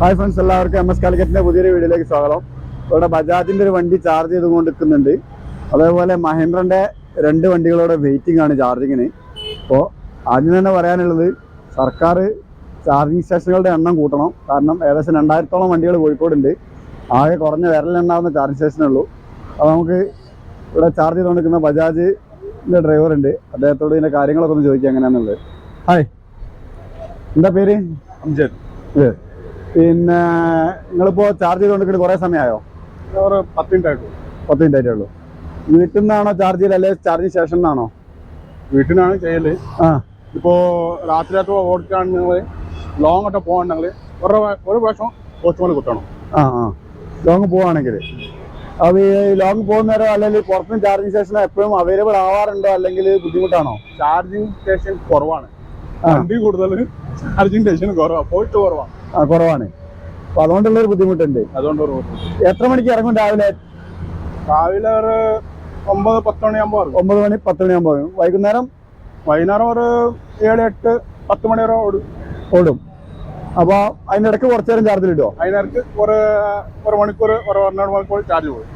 Hi friends എല്ലാവർക്കും M S കാലിക്കറ്റിന്റെ പുതിയൊരു വീഡിയോയിലേക്ക് സ്വാഗതം. ഇവിടെ ബജാജിന്റെ ഒരു വണ്ടി ചാർജ് ചെയ്തുകൊണ്ട് നിൽക്കുന്നുണ്ട് അതേപോലെ മഹേന്ദ്രന്റെ രണ്ട് വണ്ടികളുടെ വെയിറ്റിംഗ് ആണ് ചാർജിങ്ങിന്. അപ്പോൾ ആദ്യം തന്നെ പറയാനുള്ളത് സർക്കാർ ചാർജിങ് സ്റ്റേഷനുകളുടെ എണ്ണം കൂട്ടണം. കാരണം ഏകദേശം രണ്ടായിരത്തോളം വണ്ടികൾ കോഴിക്കോടുണ്ട്. ആകെ കുറഞ്ഞ വിരലുണ്ടാവുന്ന ചാർജിങ് സ്റ്റേഷനുള്ളൂ അപ്പോൾ നമുക്ക് ഇവിടെ ചാർജ് ചെയ്തുകൊണ്ടിരിക്കുന്ന ബജാജിന്റെ ഡ്രൈവർ ഉണ്ട്. അദ്ദേഹത്തോട് ഇതിന്റെ കാര്യങ്ങളൊക്കെ ഒന്ന് ചോദിക്കാം എങ്ങനെയാണെന്നുള്ളത് ഹായ്. എന്താ പേര്? അംജദ്. പിന്നെ നിങ്ങളിപ്പോ ചാർജ് ചെയ്തുകൊണ്ടിരിക്കുന്നത് കുറെ സമയമായോ? ഒരു പത്ത് മിനിറ്റ് പത്ത് മിനിറ്റ് ആയിട്ടേ ഉള്ളൂ. വീട്ടിൽ നിന്നാണോ ചാർജ് ചെയ്യൽ അല്ലെ ചാർജിങ് ശേഷം നിന്നാണോ വീട്ടിനാണ് ചെയ്യൽ. ആ. ഇപ്പോ രാത്രിയായിട്ട് ഓടിക്കാണെങ്കിൽ ലോങ് ആയിട്ട് പോകണമെങ്കിൽ ഒരു ഒരു പ്രാവശ്യം പോസ്റ്റ് കുത്തണം. ആ ആ. ലോങ് പോവാണെങ്കിൽ അപ്പോൾ ഈ ലോങ് പോകുന്നേരം അല്ലെങ്കിൽ പുറത്തുനിന്ന് ചാർജിങ് സ്റ്റേഷൻ എപ്പോഴും അവൈലബിൾ ആവാറുണ്ടോ? അല്ലെങ്കിൽ ബുദ്ധിമുട്ടാണോ? ചാർജിങ് സ്റ്റേഷൻ കുറവാണ്. വണ്ടി കൂടുതൽ ചാർജിങ് സ്റ്റേഷൻ കുറവാണ് പോയിട്ട് കുറവാണ് ആ അപ്പൊ അതുകൊണ്ടുള്ള ഒരു ബുദ്ധിമുട്ടുണ്ട്. അതുകൊണ്ട് എത്ര മണിക്ക് ഇറങ്ങും രാവിലെ? രാവിലെ ഒരു ഒമ്പത് പത്ത് മണിയാകുമ്പോൾ ഇറങ്ങും. ഒമ്പത് മണി പത്ത് മണിയാകുമ്പോൾ വൈകുന്നേരം? വൈകുന്നേരം ഒരു ഏഴ് എട്ട് പത്ത് മണി വരെ ഓടും. ഓടും. അതിന്റെ ഇടയ്ക്ക് കുറച്ചു നേരം ചാർജിൽ ഇടുവോ? അതിനിടയ്ക്ക് ഒരു ഒരു മണിക്കൂർ ഒരു ഒന്നര മണിക്കൂർ ചാർജ് പോകും.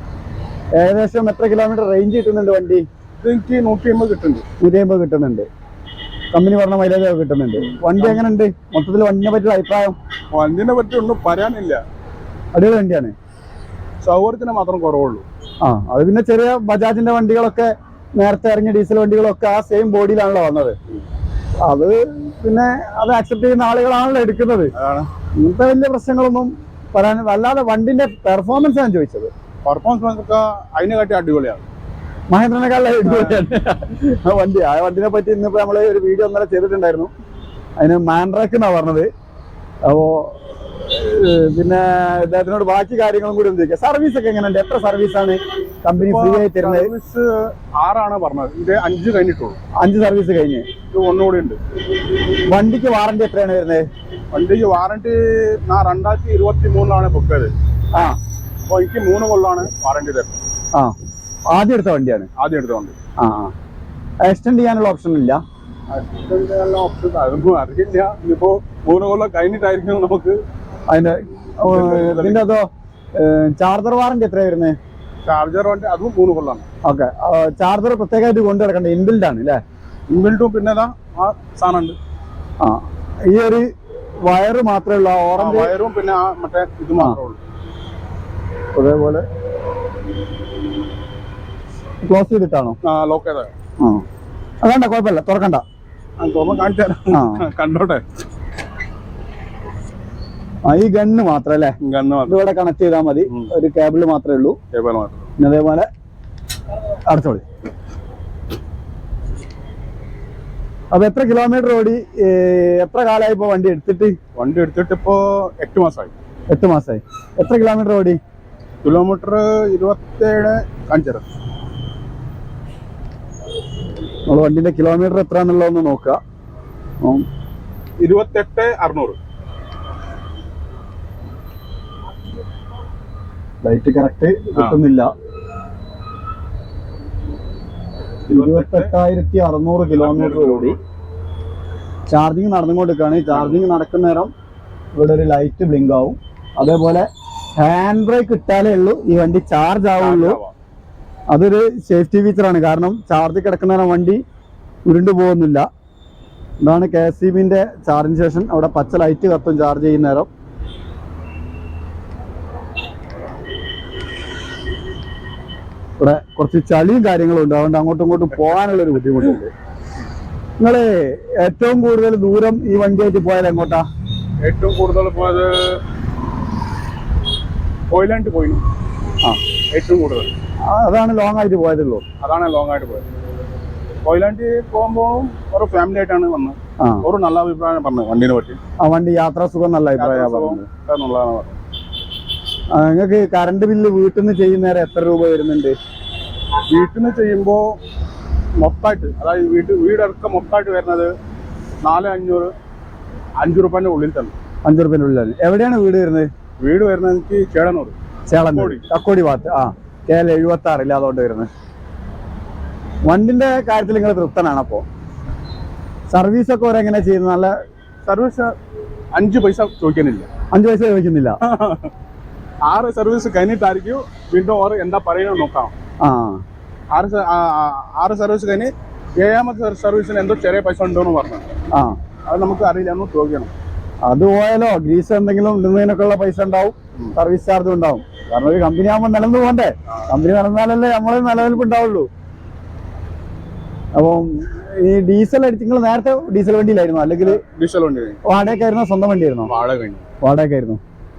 ഏകദേശം എത്ര കിലോമീറ്റർ റേഞ്ച് കിട്ടുന്നുണ്ട് വണ്ടി? ഇത് എനിക്ക് നൂറ്റി അമ്പത് കിട്ടുന്നുണ്ട്. നൂറ്റി അമ്പത് കിട്ടുന്നുണ്ട്. കമ്പനി പറഞ്ഞ മൈലേജ് ഒക്കെ കിട്ടുന്നുണ്ട്. വണ്ടി എങ്ങനെയുണ്ട്? മൊത്തത്തിൽ വണ്ടിനെ പറ്റിയുള്ള അഭിപ്രായം? വണ്ടിനെ പറ്റി ഒന്നും പറയാനില്ല. അടിപൊളി വണ്ടിയാണ്. സൗകര്യത്തിന് മാത്രം കുറവുള്ളൂ. ആ അത് പിന്നെ ചെറിയ ബജാജിന്റെ വണ്ടികളൊക്കെ നേരത്തെ ഇറങ്ങിയ ഡീസൽ വണ്ടികളൊക്കെ ആ സെയിം ബോഡിയിലാണല്ലോ വന്നത്. അത് പിന്നെ അത് അക്സെപ്റ്റ് ചെയ്യുന്ന ആളുകളാണല്ലോ എടുക്കുന്നത്. ഇങ്ങനത്തെ വലിയ പ്രശ്നങ്ങളൊന്നും പറയാൻ അല്ലാതെ വണ്ടിന്റെ പെർഫോമൻസ് ആണ് ചോദിച്ചത്. പെർഫോമൻസ് ഒക്കെ അതിനെ കാട്ടി അടിപൊളിയാണ്. മഹേന്ദ്രനെക്കാളും അടിപൊളിയാണ്. ആ വണ്ടി ആ വണ്ടിനെ പറ്റി ഇന്നിപ്പോ നമ്മൾ ഒരു വീഡിയോ ഒന്നര ചെയ്തിട്ടുണ്ടായിരുന്നു. അതിന് മാൻഡ്രാക്ക് എന്നാ പറഞ്ഞത്. അപ്പോ പിന്നെ ഇദ്ദേഹത്തിനോട് ബാക്കി കാര്യങ്ങളും കൂടി ഒന്ന് ചോദിക്കാം. സർവീസ് ഒക്കെ എങ്ങനെയുണ്ട്? എത്ര സർവീസ് ആണ് കമ്പനി ഫ്രീ ആയി തരുന്നത്? സർവീസ് ആറാണ് പറഞ്ഞത്. ഇത് അഞ്ച് കഴിഞ്ഞിട്ടുള്ളൂ. അഞ്ച് സർവീസ് കഴിഞ്ഞ്. ഇത് ഒന്നുകൂടി ഉണ്ട്. വണ്ടിക്ക് വാറന്റി എത്രയാണ് വരുന്നത്? വണ്ടിക്ക് വാറണ്ടി ഞാൻ രണ്ടായിരത്തി ഇരുപത്തി മൂന്നിലാണ് ബുക്ക് ചെയ്തത്. ആ. അപ്പോൾ എനിക്ക് മൂന്ന് കൊല്ലാണ് വാറണ്ടി തരുന്നത്. ആ. ആദ്യം എടുത്ത വണ്ടിയാണ്? ആദ്യം എടുത്ത വണ്ടി. ആ എക്സ്റ്റെൻഡ് ചെയ്യാനുള്ള ഓപ്ഷൻ ഇല്ല? ഓപ്ഷൻ അതൊന്നും അറിയില്ല. ഇനിയിപ്പോ മൂന്ന് കൊല്ലം കഴിഞ്ഞിട്ടായിരിക്കും നമുക്ക് അതിന്റെ അതോ ചാർജർ വാറന്റി എത്ര വരുന്നത് ചാർജർ വണ്ടി അതും മൂന്ന് കൊല്ലാണ് ഓക്കെ. ചാർജർ പ്രത്യേകമായിട്ട് കൊണ്ടു കിടക്കേണ്ട ഇൻബിൽഡ് ആണ് അല്ലേ? ഇൻബിൽഡും പിന്നെ ആ സാധനം ഉണ്ട് ആ. ഈ ഒരു വയറ് മാത്രമേ ഉള്ളൂ ഓറഞ്ച് വയറും പിന്നെ ആ മറ്റേ ഇത് മാത്രമേ ഉള്ളൂ. അതേപോലെ ക്ലോസ് ചെയ്തിട്ടാണോ? ആ ലോക്ക് ചെയ്താ അതണ്ട കുഴപ്പമില്ല. തുറക്കണ്ട. കണ്ടോട്ടെ? ഈ ഗണ്ണ് മാത്രം അല്ലേ? ഇവിടെ കണക്ട് ചെയ്താൽ മതി. ഒരു കേബിൾ മാത്രമേ ഉള്ളൂ. പിന്നെ അതേപോലെ അടച്ചോളി അപ്പൊ എത്ര കിലോമീറ്റർ ഓടി? എത്ര കാലമായി ഇപ്പൊ വണ്ടി എടുത്തിട്ട്? വണ്ടി എടുത്തിട്ട് ഇപ്പോ എട്ട് മാസമായി എട്ട് മാസമായി എത്ര കിലോമീറ്റർ ഓടി? കിലോമീറ്റർ ഇരുപത്തേഴ് കാണിച്ചത് നമ്മൾ വണ്ടിന്റെ കിലോമീറ്റർ എത്ര എന്നുള്ളതൊന്ന് നോക്കുക. ഇരുപത്തെട്ട് അറുന്നൂറ്. ലൈറ്റ് കറക്റ്റ് കിട്ടുന്നില്ല. ഇരുപത്തെട്ടായിരത്തി അറുന്നൂറ് കിലോമീറ്റർ. കൂടി ചാർജിങ് നടന്നുകൊണ്ടിരിക്കുകയാണ്. ഈ ചാർജിങ് നടക്കുന്ന നേരം ഇവിടെ ഒരു ലൈറ്റ് ബ്ലിങ്ക് ആവും. അതേപോലെ ഹാൻഡ് ബ്രേക്ക് ഇട്ടാലേ ഉള്ളൂ. ഈ വണ്ടി ചാർജ് ആവുള്ളൂ. അതൊരു സേഫ്റ്റി ഫീച്ചറാണ് കാരണം ചാർജ് കിടക്കുന്ന നേരം വണ്ടി ഉരുണ്ടു പോകുന്നില്ല. ഇതാണ് K S C charging station അവിടെ പച്ച ലൈറ്റ് കത്തും ചാർജ് ചെയ്യുന്ന നേരം. ഇവിടെ കുറച്ച് ചളിയും കാര്യങ്ങളും ഉണ്ട്. അതുകൊണ്ട് അങ്ങോട്ടും ഇങ്ങോട്ടും പോകാനുള്ള ഒരു ബുദ്ധിമുട്ടുണ്ട്. നിങ്ങളെ ഏറ്റവും കൂടുതൽ ദൂരം ഈ വണ്ടിയായിട്ട് പോയാൽ എങ്ങോട്ടാ? ഏറ്റവും കൂടുതൽ പോയത് കൊയിലാണ്ട് പോയി ആ. ഏറ്റവും കൂടുതൽ. അതാണ് ലോങ് ആയിട്ട് പോയതുള്ളൂ. അതാണ് ലോങ് ആയിട്ട് പോയത്. കൊയിലാണ്ടി പോകുമ്പോൾ ഒരു ഫാമിലി ആയിട്ടാണ് വന്നത്. ഒരു നല്ല അഭിപ്രായം പറഞ്ഞത് വണ്ടിനെ പറ്റി. ആ വണ്ടി യാത്രാ സുഖം നല്ല അഭിപ്രായമാണ് ആ, നിങ്ങൾക്ക് കറണ്ട് ബില്ല് വീട്ടിൽ നിന്ന് ചെയ്യുന്നേരം എത്ര രൂപ വരുന്നുണ്ട്? വീട്ടിൽ നിന്ന് ചെയ്യുമ്പോൾ മൊത്തമായിട്ട് അതായത് വീട് വീടൊക്കെ മൊത്തമായിട്ട് വരുന്നത് നാല് അഞ്ഞൂറ് അഞ്ചു റുപ്യന്റെ ഉള്ളിൽ തന്നെ അഞ്ചു റുപ്യന്റെ ഉള്ളിൽ. എവിടെയാണ് വീട് വരുന്നത്? വീട് വരുന്നത് എനിക്ക് ചേടനൂർ ചേളം കക്കോടി. ഭാഗത്ത്. ആ. എൽ എഴുപത്തി ആറില്ല അതുകൊണ്ട് വരുന്നത്. വണ്ടിന്റെ കാര്യത്തിൽ നിങ്ങൾ തൃപ്തനാണ് അപ്പോ. സർവീസ് ഒക്കെ ഓരെങ്ങനെ ചെയ്യുന്നത്? നല്ല സർവീസ് അഞ്ച് പൈസ ചോദിക്കുന്നില്ല. അഞ്ച് പൈസ ചോദിക്കുന്നില്ല. ആറ് സർവീസ് കഴിഞ്ഞിട്ടായിരിക്കും വീണ്ടും ഓർ എന്താ പറയുന്നത് നോക്കാം. ആ. ആറ് ആറ് സർവീസ് കഴിഞ്ഞ് ഏഴാമത്തെ സർവീസിന് എന്തോ ചെറിയ പൈസ ഉണ്ടോന്ന് പറഞ്ഞു. ആ. അത് നമുക്ക് അറിയില്ല എന്ന് ചോദിക്കണം. അത് പോയാലോ? ഗ്രീസ് എന്തെങ്കിലും ഇടുന്നതിനൊക്കെ ഉള്ള പൈസ ഉണ്ടാവും. സർവീസ് ചാർജും ഉണ്ടാവും. കാരണം ഒരു കമ്പനി ആകുമ്പോൾ നിലനിന്ന് പോകണ്ടേ കമ്പനി നടന്നാലല്ലേ നമ്മളെ നിലനിൽപ്പ് ഉണ്ടാവുള്ളൂ അപ്പം ഈ ഡീസൽ അടിച്ച് നിങ്ങൾ നേരത്തെ ഡീസൽ വണ്ടിയിലായിരുന്നു? അല്ലെങ്കിൽ ഡീസൽ വണ്ടി വാടകയ്ക്കായിരുന്നോ സ്വന്തം വണ്ടിയായിരുന്നോ? വാടക വാടകയ്ക്കായിരുന്നു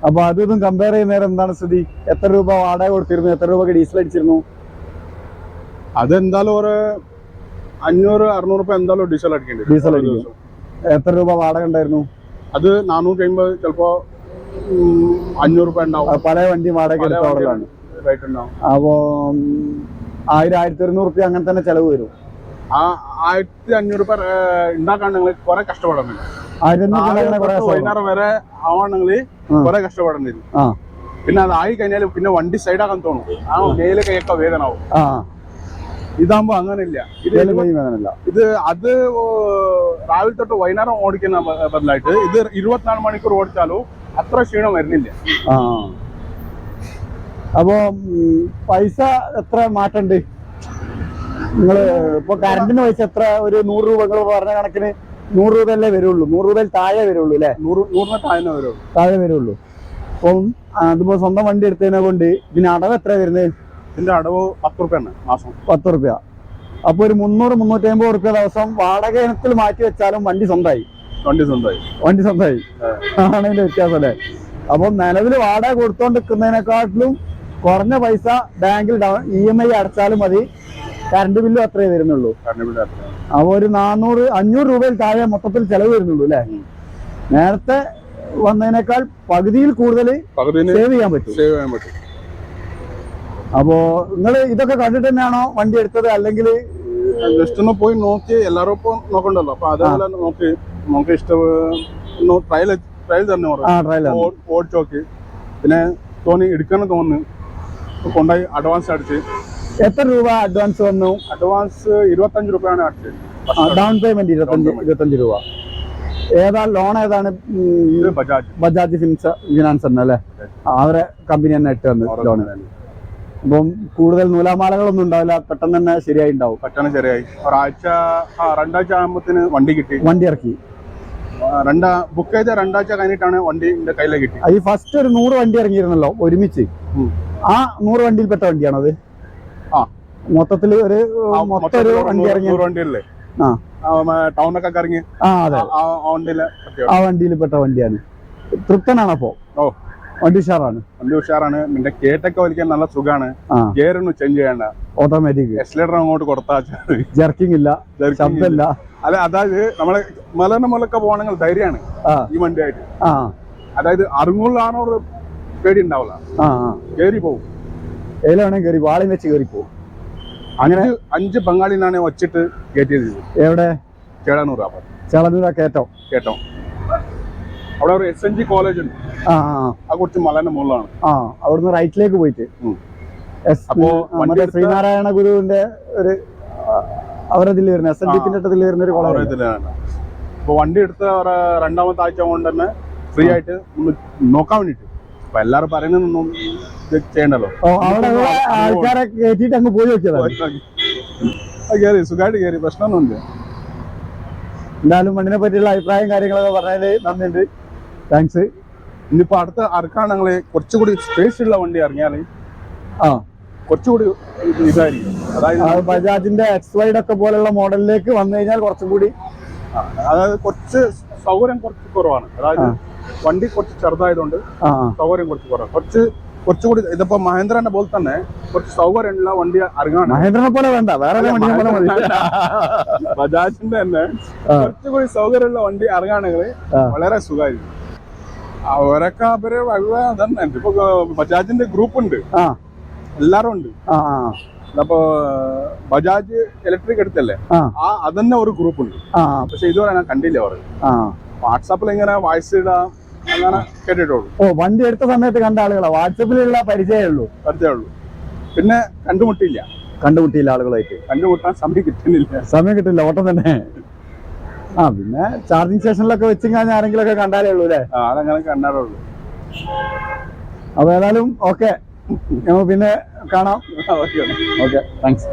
അപ്പൊ അതും ഇതും കമ്പയർ ചെയ്യുന്ന നേരം എന്താണ് സ്ഥിതി? എത്ര രൂപ വാടക കൊടുത്തിരുന്നു? എത്ര രൂപ ഡീസൽ അടിച്ചിരുന്നു? അതെന്തായാലും ഒരു അഞ്ഞൂറ് അറുന്നൂറ് രൂപ എന്തായാലും ഡീസൽ അടിക്കേണ്ടി ഡീസൽ അടിക്കും. എത്ര രൂപ വാടക ഉണ്ടായിരുന്നു? അത് നാനൂറ് കഴിയുമ്പോൾ ചിലപ്പോ അഞ്ഞൂറ് രൂപ ഉണ്ടാവും. പല വണ്ടി വാടക റേറ്റ് ഉണ്ടാവും. ആയിരം ആയിരത്തി ഒരുന്നൂറ് റുപ്യ അങ്ങനെ തന്നെ ചെലവ് വരും. ആ ആയിരത്തി അഞ്ഞൂറ് രൂപ ഉണ്ടാക്കാൻ നിങ്ങൾ കുറെ കഷ്ടപ്പെടണം. വൈകുന്നേരം വരെ ആവണമെങ്കിൽ. കുറെ കഷ്ടപ്പെടേണ്ടി പിന്നെ അത് ആയി കഴിഞ്ഞാൽ പിന്നെ വണ്ടി സൈഡാക്കാൻ തോന്നും. ആ മേലെ കൈയൊക്കെ വേദന ആവും ആ. ഇതാകുമ്പോ അങ്ങനെയില്ല. വേദനയില്ല ഇത് അത് രാവിലെ തൊട്ട് വൈകുന്നേരം ഓടിക്കുന്ന ബദലായിട്ട് ഇത് ഇരുപത്തിനാല് മണിക്കൂർ ഓടിച്ചാലും അത്ര ക്ഷീണം വരുന്നില്ല. ആ. അപ്പോ പൈസ എത്ര മാറ്റണ്ട്? നിങ്ങൾ ഇപ്പൊ കറണ്ടിന് പൈസ എത്ര? ഒരു നൂറ് രൂപ നിങ്ങൾ പറഞ്ഞ കണക്കിന് നൂറ് രൂപയല്ലേ വരുള്ളൂ. നൂറ് രൂപയിൽ താഴെ വരുള്ളൂ അല്ലേ? നൂറ് നൂറിന് താഴെ വരുള്ളൂ. താഴെ വരുള്ളൂ. അപ്പം അതിപ്പോ സ്വന്തം വണ്ടി എടുത്തതിനെ കൊണ്ട് ഇതിന് അടവ് എത്ര വരുന്നത്? ഇതിന്റെ അടവ് പത്ത് റുപ്യ മാസം. പത്ത് റുപ്യ അപ്പൊ ഒരു മുന്നൂറ് മുന്നൂറ്റി അമ്പത് റുപ്യ ദിവസം വാടക ഇനത്തിൽ മാറ്റി വെച്ചാലും വണ്ടി സ്വന്തമായി വണ്ടി സ്വന്തമായി വണ്ടി സ്വന്തമായി ആണ് അതിന്റെ വ്യത്യാസം അല്ലേ അപ്പൊ നിലവിൽ വാടക കൊടുത്തോണ്ടിരിക്കുന്നതിനെക്കാട്ടിലും കുറഞ്ഞ പൈസ ബാങ്കിൽ ഇ എം ഐ അടച്ചാലും മതി. കറണ്ട് ബില്ലും അത്രേ വരുന്നുള്ളൂ. കാരണം ഇവിടെ അത്രയാണ്. അപ്പൊ ഒരു നാനൂറ് അഞ്ഞൂറ് രൂപയിൽ താഴെ മൊത്തത്തിൽ ചെലവ് വരുന്നുള്ളൂ അല്ലേ? നേരത്തെ വന്നതിനേക്കാൾ പകുതിയിൽ കൂടുതൽ സേവ് ചെയ്യാൻ പറ്റും. സേവ് ചെയ്യാൻ പറ്റും. അപ്പോ നിങ്ങൾ ഇതൊക്കെ കണ്ടിട്ട് തന്നെയാണോ വണ്ടി എടുത്തത്? അല്ലെങ്കിൽ ജസ്റ്റ് ഒന്ന് പോയി നോക്കി. എല്ലാവരും ഇപ്പൊ നോക്കണ്ടല്ലോ. അപ്പൊ അതേപോലെ നോക്കി. നമുക്ക് ഇഷ്ടം ട്രയൽ ട്രയൽ തന്നെ ഓടിച്ചു നോക്കി. പിന്നെ തോന്നി എടുക്കണം തോന്നുന്നു കൊണ്ടായി കൊണ്ടുപോയി അഡ്വാൻസ് അടിച്ച്. എത്ര രൂപ അഡ്വാൻസ് വന്നു? അഡ്വാൻസ് ഇരുപത്തഞ്ച് രൂപയാണ് അടിച്ചത്. ഡൗൺ പേയ്മെന്റ് ഇരുപത്തഞ്ച്. ഇരുപത്തഞ്ച് രൂപ. ഏതാ ലോൺ ഏതാണ്? ബജാജ് ബജാജ് ഫിൻസ് ഫിനാൻസ് തന്നെ അല്ലേ? അവരെ കമ്പനി തന്നെ ഇട്ട് തന്നു ലോൺ അപ്പം കൂടുതൽ നൂലാമാലകളൊന്നും ഉണ്ടാവില്ല പെട്ടെന്ന് തന്നെ ശരിയായി ഉണ്ടാവും പെട്ടെന്ന് ശരിയായി. ഒരാഴ്ച ആ രണ്ടാഴ്ച ആകുമ്പത്തിന് വണ്ടി കിട്ടി. വണ്ടി ഇറക്കി. രണ്ടാ ബുക്ക് ചെയ്ത രണ്ടാഴ്ച കഴിഞ്ഞിട്ടാണ് വണ്ടി എന്റെ കയ്യിലേക്ക് കിട്ടി. ഈ ഫസ്റ്റ് ഒരു നൂറ് വണ്ടി ഇറങ്ങിയിരുന്നല്ലോ ഒരുമിച്ച്. ആ നൂറ് വണ്ടിയിൽപ്പെട്ട വണ്ടിയാണത്? ആ. മൊത്തത്തിൽ ഒരു ആ, മൊത്തം ഒരു വണ്ടി ഇറങ്ങി നൂറ് വണ്ടിയല്ലേ? ആ. ടൗണൊക്കെ പെട്ട ആ അതെ. ആ വണ്ടിയിലെ ആ വണ്ടിയിൽപ്പെട്ട വണ്ടിയാണ്. തൃപ്തനാണ് അപ്പോ ഓ. വണ്ടി ഉഷാറാണ്. വണ്ടി ഉഷാറാണ്. പിന്നെ കേട്ടൊക്കെ വലിക്കാൻ നല്ല സുഖമാണ് ഗിയറൊന്നും ചേഞ്ച് ചെയ്യണ്ട. ഓട്ടോമാറ്റിക് എക്സലേറ്റർ അങ്ങോട്ട് കൊടുത്താൽ ജർക്കിംഗ് ഇല്ല. ശബ്ദമില്ല അല്ല അതായത് നമ്മളെ മലന മുലൊക്കെ പോകണമെങ്കിൽ ധൈര്യമാണ് ഈ വണ്ടിയായിട്ട്. അതായത് അറുങ്ങുള്ളാണോ പേടി ഉണ്ടാവില്ല. കയറി പോകും ഏല വേണമെങ്കിൽ കയറി വാളിയും വെച്ച് കയറി പോകും അങ്ങനെ അഞ്ച് ബംഗാളിനാണ് വച്ചിട്ട് കയറ്റിയത് എവിടെ? അപ്പം ചേളന്നൂര കയറ്റം. കേട്ടോ അവിടെ ഒരു എസ് എൻ ജി കോളേജ് ഉണ്ട്. ആ കുറച്ച് മലന്റെ മുകളിലാണ്. ആ അവിടുന്ന് റൈറ്റിലേക്ക് പോയിട്ട്. അപ്പോ മറ്റേ ശ്രീനാരായണ ഗുരുവിന്റെ ഒരു ആ, അവരതിൽ വരുന്ന എസ് എൻ അടുത്തിൽ വരുന്ന ഒരു കോളേജ് അപ്പൊ വണ്ടി എടുത്ത രണ്ടാമത്തെ ആഴ്ച കൊണ്ട് തന്നെ ഫ്രീ ആയിട്ട് നോക്കാൻ വേണ്ടിട്ട് അപ്പൊ എല്ലാരും പറയുന്നൊന്നും ചെയ്യണ്ടല്ലോ. ആൾക്കാരെ കയറ്റിട്ട് അങ്ങ് പോയി കയറി സുഖമായിട്ട് കയറി പ്രശ്നമൊന്നുമില്ല. എന്തായാലും മണ്ണിനെ പറ്റിയുള്ള അഭിപ്രായം കാര്യങ്ങളൊക്കെ പറഞ്ഞാൽ നന്ദിയുണ്ട്. താങ്ക്സ് ഇനിയിപ്പോ അടുത്ത അറക്കാണെങ്കിൽ കുറച്ചുകൂടി സ്പേസ് ഉള്ള വണ്ടി ഇറങ്ങിയാൽ ആ. കുറച്ചുകൂടി ഇത് ഇതായിരിക്കും. അതായത് ബജാജിന്റെ എക്സ് വൈഡ് ഒക്കെ പോലുള്ള മോഡലിലേക്ക് വന്നു കഴിഞ്ഞാൽ കുറച്ചും കൂടി അതായത് കുറച്ച് സൗകര്യം കുറച്ച് കുറവാണ്. അതായത് വണ്ടി കുറച്ച് ചെറുതായതുകൊണ്ട്. സൗകര്യം കുറച്ച് കുറവാണ്. കുറച്ച് കുറച്ചുകൂടി ഇതിപ്പോ മഹേന്ദ്രന്റെ പോലെ തന്നെ കുറച്ച് സൗകര്യമുള്ള വണ്ടി ഇറങ്ങാണ്. മഹേന്ദ്രനെ പോലെ വേണ്ട വേറെ ബജാജിന്റെ തന്നെ കുറച്ചുകൂടി സൗകര്യമുള്ള വണ്ടി ഇറങ്ങുകയാണെങ്കിൽ വളരെ സുഖമായിരിക്കും. അവരൊക്കെ അവർ തന്നെ ഇപ്പൊ ബജാജിന്റെ ഗ്രൂപ്പ് ഉണ്ട്. എല്ലാരും ഉണ്ട്. അപ്പൊ ബജാജ് ഇലക്ട്രിക് എടുത്തല്ലേ? ആ. അതന്നെ ഒരു ഗ്രൂപ്പ് ഉണ്ട്. പക്ഷെ ഇതുവരെ ഞാൻ കണ്ടില്ല അവർ വാട്സാപ്പിൽ ഇങ്ങനെ വോയിസ് ഇടാം അങ്ങനെ കേട്ടിട്ടുള്ളൂ. ഓ വണ്ടി എടുത്ത സമയത്ത് കണ്ട ആളുകളാ. വാട്സപ്പിലുള്ള പരിചയമേ ഉള്ളൂ. പരിചയമേ ഉള്ളൂ പിന്നെ കണ്ടുമുട്ടിയില്ല. കണ്ടുമുട്ടിയില്ല ആളുകളായിട്ട്. കണ്ടുമുട്ടാൻ സമയം കിട്ടുന്നില്ല. സമയം കിട്ടില്ല ഓട്ടം തന്നെ. ആ പിന്നെ ചാർജിങ് സ്റ്റേഷനിലൊക്കെ വെച്ചും കഴിഞ്ഞാൽ ആരെങ്കിലും ഒക്കെ കണ്ടാലേ ഉള്ളൂ അല്ലേ? അതങ്ങനെ കണ്ടാലുള്ളൂ അപ്പൊ ഏതായാലും ഓക്കെ. നമുക്ക് പിന്നെ കാണാം. Okay thanks